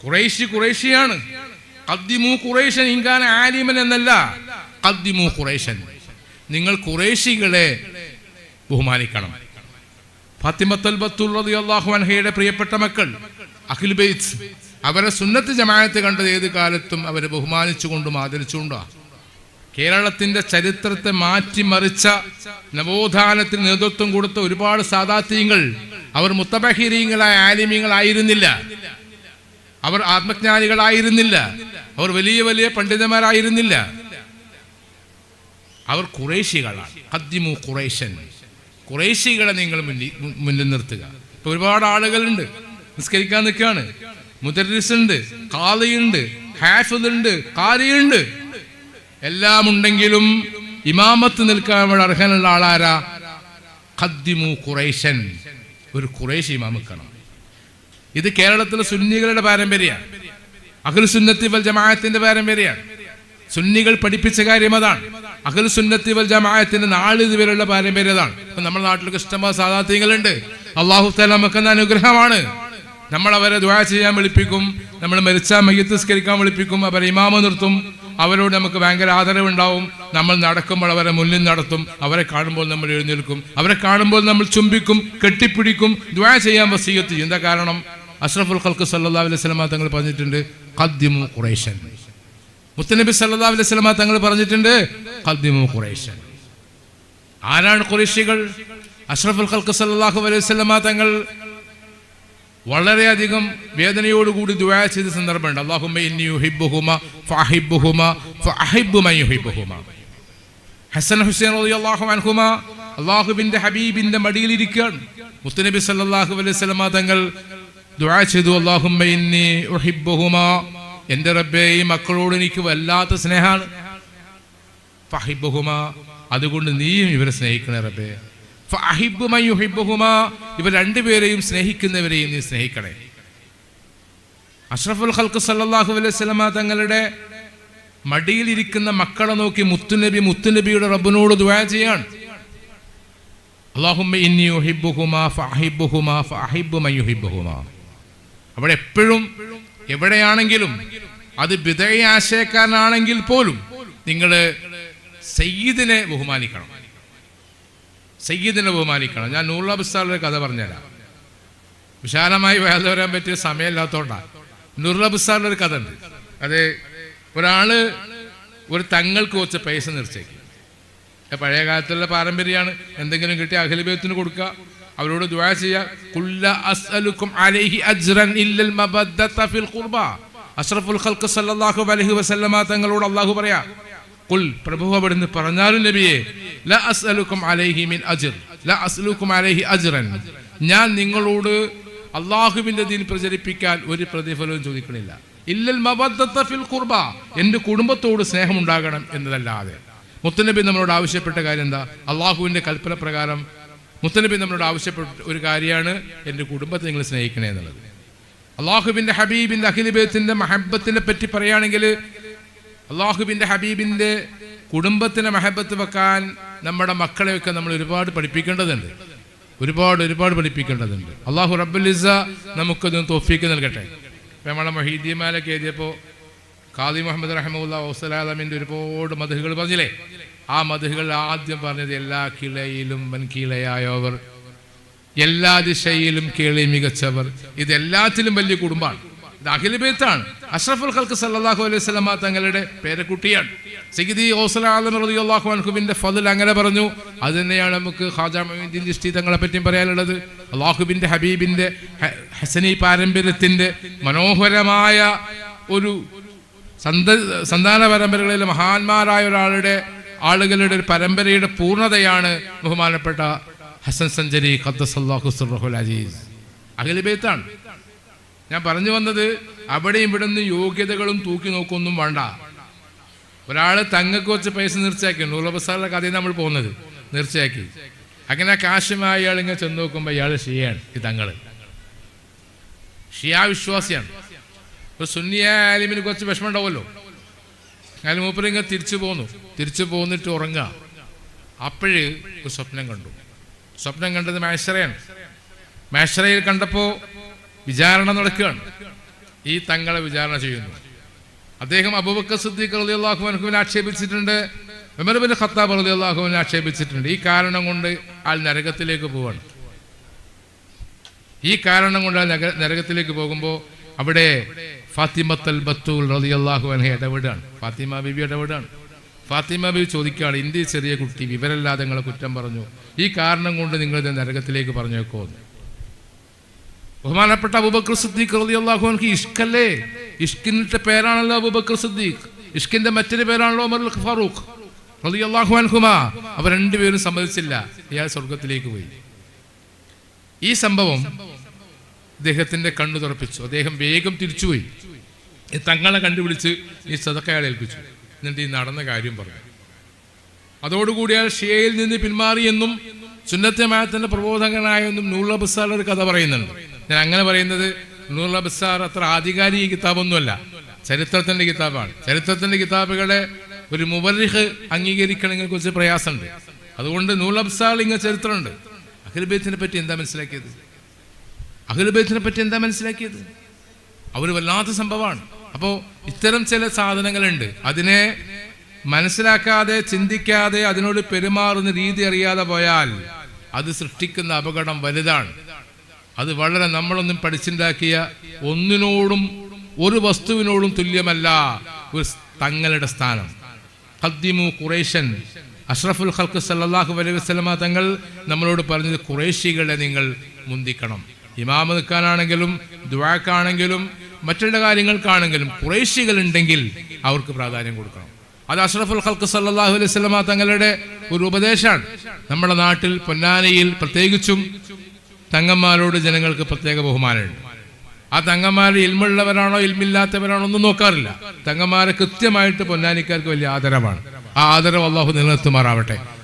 കുറേശി കുറേശിയാണ് കദ്ദിമു ഖുറൈശൻ ഇങ്കാന ആലിമൻ എന്നല്ല. കദ്ദിമു ഖുറൈശൻ. നിങ്ങൾ കുറേശികളെ ബഹുമാനിക്കണം. ഫാത്തിമത്തൽ ബത്തുൽ റളിയല്ലാഹു അൻഹയുടെ പ്രിയപ്പെട്ട മക്കൾ അഖിൽ ബൈത്ത് അവരെ സുന്നത്ത് ജമായത്ത് കണ്ടത് ഏത് കാലത്തും അവരെ ബഹുമാനിച്ചുകൊണ്ടും ആദരിച്ചുകൊണ്ടാ കേരളത്തിന്റെ ചരിത്രത്തെ മാറ്റിമറിച്ച നവോത്ഥാനത്തിന് നേതൃത്വം കൊടുത്ത ഒരുപാട് സാദാത്യങ്ങൾ അവർ മുത്തബഹീരീങ്ങളായ ആലിമ്യങ്ങളായിരുന്നില്ല അവർ ആത്മജ്ഞാനികളായിരുന്നില്ല. അവർ വലിയ വലിയ പണ്ഡിതന്മാരായിരുന്നില്ല. അവർ കുറേശികളാണ് കദ്യമു കുറേശൻ കുറേശികളെ നിങ്ങൾ മുന്നിൽ മുന്നിൽ നിർത്തുക. ഇപ്പൊ ഒരുപാട് ആളുകളുണ്ട്. നിസ്കരിക്കാൻ നിൽക്കുകയാണ്. മുദരിസ് ഉണ്ട് കാളിയുണ്ട് ഹാഫിദ് ഉണ്ട് എല്ലാം ഉണ്ടെങ്കിലും ഇമാമത്ത് നിൽക്കാൻ വേണ്ടി അർഹനുള്ള ആളാരാ? ഖദ്ദിമു കുറേശൻ ഒരു ഖുറൈശി ഇമാമിക്കണം ഇത് കേരളത്തിലെ സുന്നികളുടെ പാരമ്പര്യമാണ്. അഖിൽ സുന്നത്തി വൽ ജമാഅത്തിന്റെ പാരമ്പര്യമാണ്. സുന്നികൾ പഠിപ്പിച്ച കാര്യം അതാണ്. അഖിൽ സുന്നത്തി വൽ ജമാഅത്തിന്റെ നാളിതുവരെയുള്ള പാരമ്പര്യം അതാണ്. ഇപ്പൊ നമ്മുടെ നാട്ടിലൊക്കെ ഇഷ്ടംപോലെ സാധാർത്ഥ്യങ്ങളുണ്ട് അള്ളാഹു തല നമുക്ക് എന്ന അനുഗ്രഹമാണ്. നമ്മൾ അവരെ ദ്വാ ചെയ്യാൻ വിളിപ്പിക്കും. നമ്മൾ മരിച്ചാൽ മയ്യത്തിസ്കരിക്കാൻ വിളിപ്പിക്കും. അവരെ ഇമാമ നിർത്തും. അവരോട് നമുക്ക് ഭയങ്കര ആദരവുണ്ടാവും. നമ്മൾ നടക്കുമ്പോൾ അവരെ മുന്നിൽ നടത്തും. അവരെ കാണുമ്പോൾ നമ്മൾ എഴുന്നേൽക്കും. അവരെ കാണുമ്പോൾ നമ്മൾ ചുംബിക്കും കെട്ടിപ്പിടിക്കും ദ്വാ ചെയ്യാൻ വസീയത്ത് എന്താ കാരണം അഷ്റഫുൽ ഖൽക്ക് സല്ലാ അലൈഹി സ്വലമ തങ്ങൾ പറഞ്ഞിട്ടുണ്ട് ഖദ്ദിമു ഖുറൈശൻ. മുത്തനബി സല്ലാ അലൈഹി സ്വലമ തങ്ങൾ പറഞ്ഞിട്ടുണ്ട് ഖദ്ദിമു ഖുറൈശൻ. ആരാണ് ഖുറൈശികൾ? അഷ്റഫുൽ ഖൽക്ക് സല്ലാഹു അലൈഹി സ്വലമ തങ്ങൾ വളരെയധികം വേദനയോടുകൂടി ദുആ ചെയ്ത സന്ദർഭമുണ്ട്. യുഹിബ്ബുഹുമ ഹസൻ ഹുസൈൻ റളിയല്ലാഹു അൻഹുമ അല്ലാഹുവിന്റെ ഹബീബിന്റെ മടിയിൽ ഇരിക്കുകയാണ് മുത്തനബി സല്ലല്ലാഹു അലൈഹി വസല്ലമ തങ്ങൾ ദുആ ചെയ്തു. അല്ലാഹുമ്മ ഇന്നി ഉഹിബ്ബുഹുമ. എന്റെ റബ്ബേ ഈ മക്കളോട് എനിക്ക് വല്ലാത്ത സ്നേഹമാണ് ഫഹിബ്ബുഹുമ. അതുകൊണ്ട് നീയും ഇവരെ സ്നേഹിക്കണേ റബ്ബേ. യുഹിബ്ബുഹുമ. ഇവർ രണ്ടുപേരെയും സ്നേഹിക്കുന്നവരെയും നീ സ്നേഹിക്കണേ. അഷ്റഫുൽ ഖൽക്ക് സല്ലല്ലാഹു അലൈഹി വസല്ലമ തങ്ങളുടെ മടിയിലിരിക്കുന്ന മക്കളെ നോക്കി മുത്തുനബി മുത്തുനബിയുടെ റബ്ബിനോട് ദുആ ചെയ്യാണ്. അല്ലാഹുമ്മ ഇന്നി ഫഅഹിബ്ബു മൻ യുഹിബ്ബുഹുമ. അവിടെ എപ്പോഴും എവിടെയാണെങ്കിലും അത് ബിദയ ആശയക്കാരനാണെങ്കിൽ പോലും നിങ്ങൾ സയ്യിദിനെ ബഹുമാനിക്കണം. സയ്യിദിനെ ബഹുമാനിക്കണം. ഞാൻ നൂറുള്ള ബുസ്താറിന്റെ കഥ പറഞ്ഞുതരാം. വിശാലമായി വേദ വരാൻ പറ്റിയ സമയമില്ലാത്തതുകൊണ്ടാണ് നൂറുള്ള ബുസ്താറിന്റെ ഒരു കഥ ഉണ്ട്. അത് ഒരാൾ ഒരു തങ്ങൾക്ക് കുറച്ച് പൈസ നിർച്ചേക്കും പഴയ കാലത്തുള്ള പാരമ്പര്യമാണ്. എന്തെങ്കിലും കിട്ടിയ അഖിലബേത്തിന് കൊടുക്കുക. അവരോട് ദുആ ചെയ്യുക കുല്ല അസ്അലുക്കും അലൈഹി അജ്റൻ ഇല്ലൽ മബദ്ദത ഫിൽ ഖുർബ. അഷ്റഫുൽ ഖൽഖ് സല്ലല്ലാഹു അലൈഹി വസല്ലമ തങ്ങളോട് അല്ലാഹു പറയാ കുൽ പ്രഭു അവിടുന്ന് പറഞ്ഞാലും നബിയെ ല അസ്അലുക്കും അലൈഹി മിൻ അജ്ർ ല അസ്അലുക്കും അലൈഹി അജ്റൻ. ഞാൻ നിങ്ങളോട് അല്ലാഹുവിന്റെ ദീൻ പ്രചരിപ്പിക്കാൻ ഒരു പ്രതിഫലവും ചോദിക്കണില്ല. ഇല്ലൽ മബദ്ദത ഫിൽ ഖുർബ. എന്റെ കുടുംബത്തോട് സ്നേഹമുണ്ടാകണം എന്നതല്ലാതെ. മുത്തനബി നമ്മളോട് ആവശ്യപ്പെട്ട കാര്യം എന്താ? അള്ളാഹുവിന്റെ കൽപ്പന പ്രകാരം മുത്തനബി നമ്മളോട് ആവശ്യപ്പെട്ട ഒരു കാര്യമാണ് എന്റെ കുടുംബത്തെ നിങ്ങൾ സ്നേഹിക്കണേ എന്നുള്ളത്. അള്ളാഹുബിന്റെ ഹബീബിന്റെ അഖിലിബേത്തിന്റെ മഹബത്തിനെ പറ്റി പറയുകയാണെങ്കിൽ അള്ളാഹുബിന്റെ ഹബീബിന്റെ കുടുംബത്തിനെ മഹബത്ത് വെക്കാൻ നമ്മുടെ മക്കളെയൊക്കെ നമ്മൾ ഒരുപാട് പഠിപ്പിക്കേണ്ടതുണ്ട്. ഒരുപാട് ഒരുപാട് പഠിപ്പിക്കേണ്ടതുണ്ട്. അള്ളാഹു റബ്ബുലിസ നമുക്കത് തോഫീക്ക് നൽകട്ടെ. നമ്മളെ മൊഹീദ്യമാലൊക്കെ എഴുതിയപ്പോൾ ഖാദി മുഹമ്മദ് റഹമുല്ല വസ്സലാമിന്റെ ഒരുപാട് മധുകൾ പറഞ്ഞില്ലേ? ആ മധുകൾ ആദ്യം പറഞ്ഞത് എല്ലാ കിളയിലും വൻകിളയായവർ എല്ലാ ദിശയിലും കേളി മികച്ചവർ. ഇത് എല്ലാത്തിലും വലിയ കുടുംബമാണ്. ഇത് അഖിലബേത്താണ് അഷ്റഫുൽ ഖൽക്ക് സല്ലാഹു അലൈഹി വസല്ലമ തങ്ങളുടെ പേരക്കുട്ടിയാണ്. സിഗിദി ഓസലാലം റളിയല്ലാഹു അൻഹുവിന്റെ ഫضل അങ്ങനെ പറഞ്ഞു അത് തന്നെയാണ് നമുക്ക് ഖാജ മൊയ്തീൻ തങ്ങളെ പറ്റിയും പറയാനുള്ളത്. അള്ളാഹുബിന്റെ ഹബീബിന്റെ ഹസനി പാരമ്പര്യത്തിന്റെ മനോഹരമായ ഒരു സന്ത സന്താന പരമ്പരകളിലെ മഹാന്മാരായ ഒരാളുടെ ആളുകളുടെ ഒരു പരമ്പരയുടെ പൂർണതയാണ് ബഹുമാനപ്പെട്ട ഹസൻ സഞ്ചരി ഖദ്ദസല്ലാഹു സുറഹുൽ അജീസ്. അഖിലബേത്താണ് ഞാൻ പറഞ്ഞു വന്നത് അവിടെയും ഇവിടെ നിന്ന് യോഗ്യതകളും തൂക്കി നോക്കൊന്നും വേണ്ട. ഒരാൾ തങ്ങൾക്ക് വെച്ച് പൈസ നിർച്ചയാക്കി നൂറബസാറിലെ കഥയിൽ നമ്മൾ പോകുന്നത് നിർച്ചയാക്കി. അങ്ങനെ കാശുമായി അയാൾ ഇങ്ങനെ ചെന്ന് നോക്കുമ്പോൾ ഇയാൾ ഷിയാണ് ഈ തങ്ങൾ. ഷിയാ വിശ്വാസിയാണ്. ഒരു സുന്നിയ ആലിമിന് കുറച്ച് വിഷമം ഉണ്ടാവുമല്ലോ. മൂപ്പര് ഇങ്ങനെ തിരിച്ചു പോന്നു. തിരിച്ചു പോന്നിട്ട് ഉറങ്ങുക അപ്പോഴ് ഒരു സ്വപ്നം കണ്ടു. സ്വപ്നം കണ്ടത് മാഷറയാണ് മാഷറയിൽ കണ്ടപ്പോൾ വിചാരണ നടക്കുകയാണ്. ഈ തങ്ങളെ വിചാരണ ചെയ്യുന്നു. അദ്ദേഹം അബൂബക്കർ സിദ്ദീഖ് അലി അള്ളാഹുവിനെ ആക്ഷേപിച്ചിട്ടുണ്ട്. ഉമർ ബിൻ ഖത്താബ് അലി അള്ളാഹുവിനെ ആക്ഷേപിച്ചിട്ടുണ്ട്. ഈ കാരണം കൊണ്ട് ആൾ നരകത്തിലേക്ക് പോവാണ്. ഈ കാരണം കൊണ്ട് ആ നരകത്തിലേക്ക് പോകുമ്പോൾ അവിടെ ഫാത്തിമത്തൽ ബത്തൂൽ റളിയല്ലാഹു അൻഹ ഇടപെടാണ് ഫാത്തിമ ബിബി വീടാണ് ഫാത്തിമ ബിബി ചോദിക്കുകയാണ് ഇന്ത്യ ചെറിയ കുട്ടി വിവരമില്ലാതെ നിങ്ങളെ കുറ്റം പറഞ്ഞു. ഈ കാരണം കൊണ്ട് നിങ്ങൾ നരകത്തിലേക്ക് പറഞ്ഞേക്കോ ബഹുമാനപ്പെട്ട അബൂബക്കർ സിദ്ദീഖ് റളിയല്ലാഹു അനഹ് ഇഷ്കല്ലേ? ഇഷ്കിന്റെ പേരാണല്ലോ അബൂബക്കർ സിദ്ദീഖ്. ഇഷ്കിന്റെ മറ്റൊരു പേരാണല്ലോ ഉമർ ഫാറൂഖ്. റളിയല്ലാഹു അൻഹുമാ. അവർ രണ്ടുപേരും സമ്മതിച്ചില്ല. ഇയാൾ സ്വർഗത്തിലേക്ക് പോയി. ഈ സംഭവം അദ്ദേഹത്തിന്റെ കണ്ണു തുറപ്പിച്ചു. അദ്ദേഹം വേഗം തിരിച്ചുപോയി. തങ്ങളെ കണ്ടുപിടിച്ച് ഈ സതക്കയാളെ ഏൽപ്പിച്ചു. എന്നിട്ട് ഈ നടന്ന കാര്യം പറഞ്ഞു. അതോടുകൂടി അയാൾ ഷിയയിൽ നിന്ന് പിന്മാറിയെന്നും സുന്നത്തമായത്തിന്റെ പ്രബോധകനായെന്നും നൂറുള്ള ബസാർ ഒരു കഥ പറയുന്നുണ്ട്. ഞാൻ അങ്ങനെ പറയുന്നത് നൂറുള്ള ബസാർ അത്ര ആധികാരിക കിതാബൊന്നുമല്ല. ചരിത്രത്തിന്റെ കിതാബാണ്. ചരിത്രത്തിന്റെ കിതാബുകളെ ഒരു മുബറിഹ് അംഗീകരിക്കണമെങ്കിൽ കുറച്ച് പ്രയാസമുണ്ട്. അതുകൊണ്ട് നൂറുള്ള ബസാറിൽ ഇങ്ങനെ ചരിത്രമുണ്ട്. അഖിൽബേത്തിനെ പറ്റി എന്താ മനസ്സിലാക്കിയത്? അഖിൽബേത്തിനെ പറ്റി എന്താ മനസ്സിലാക്കിയത്? അവർ വല്ലാത്ത സംഭവമാണ്. അപ്പോൾ ഇത്തരം ചില സാധനങ്ങളുണ്ട്. അതിനെ മനസ്സിലാക്കാതെ ചിന്തിക്കാതെ അതിനോട് പെരുമാറുന്ന രീതി അറിയാതെ പോയാൽ അത് സൃഷ്ടിക്കുന്ന അപകടം വലുതാണ്. അത് വളരെ നമ്മളൊന്നും പഠിച്ചുണ്ടാക്കിയ ഒന്നിനോടും ഒരു വസ്തുവിനോടും തുല്യമല്ല ഒരു തങ്ങളുടെ സ്ഥാനം. ഹദ്ദിമു ഖുറൈശൻ അഷ്റഫുൽ ഖൽക്ക് സല്ലാഹു അലൈഹി വസല്ലമ തങ്ങൾ നമ്മളോട് പറഞ്ഞത് ഖുറൈശികളെ നിങ്ങൾ മുന്തിക്കണം. ഇമാമ നിൽക്കാനാണെങ്കിലും ദുവാക്കാണെങ്കിലും മറ്റുള്ള കാര്യങ്ങൾക്കാണെങ്കിലും കുറേശികൾ ഉണ്ടെങ്കിൽ അവർക്ക് പ്രാധാന്യം കൊടുക്കണം. അത് അഷ്റഫുൽ ഖൽക്ക് സല്ലാഹു അലൈഹി സ്വലമ തങ്ങളുടെ ഒരു ഉപദേശമാണ്. നമ്മുടെ നാട്ടിൽ പൊന്നാനിയിൽ പ്രത്യേകിച്ചും തങ്ങന്മാരോട് ജനങ്ങൾക്ക് പ്രത്യേക ബഹുമാനമുണ്ട്. ആ തങ്ങന്മാർ ഇൽമുള്ളവരാണോ ഇൽമില്ലാത്തവരാണോ ഒന്നും നോക്കാറില്ല. തങ്ങന്മാരെ കൃത്യമായിട്ട് പൊന്നാനിക്കാർക്ക് വലിയ ആദരവാണ്. ആ ആദരവ് അള്ളാഹു നിലനിർത്തുമാറാവട്ടെ.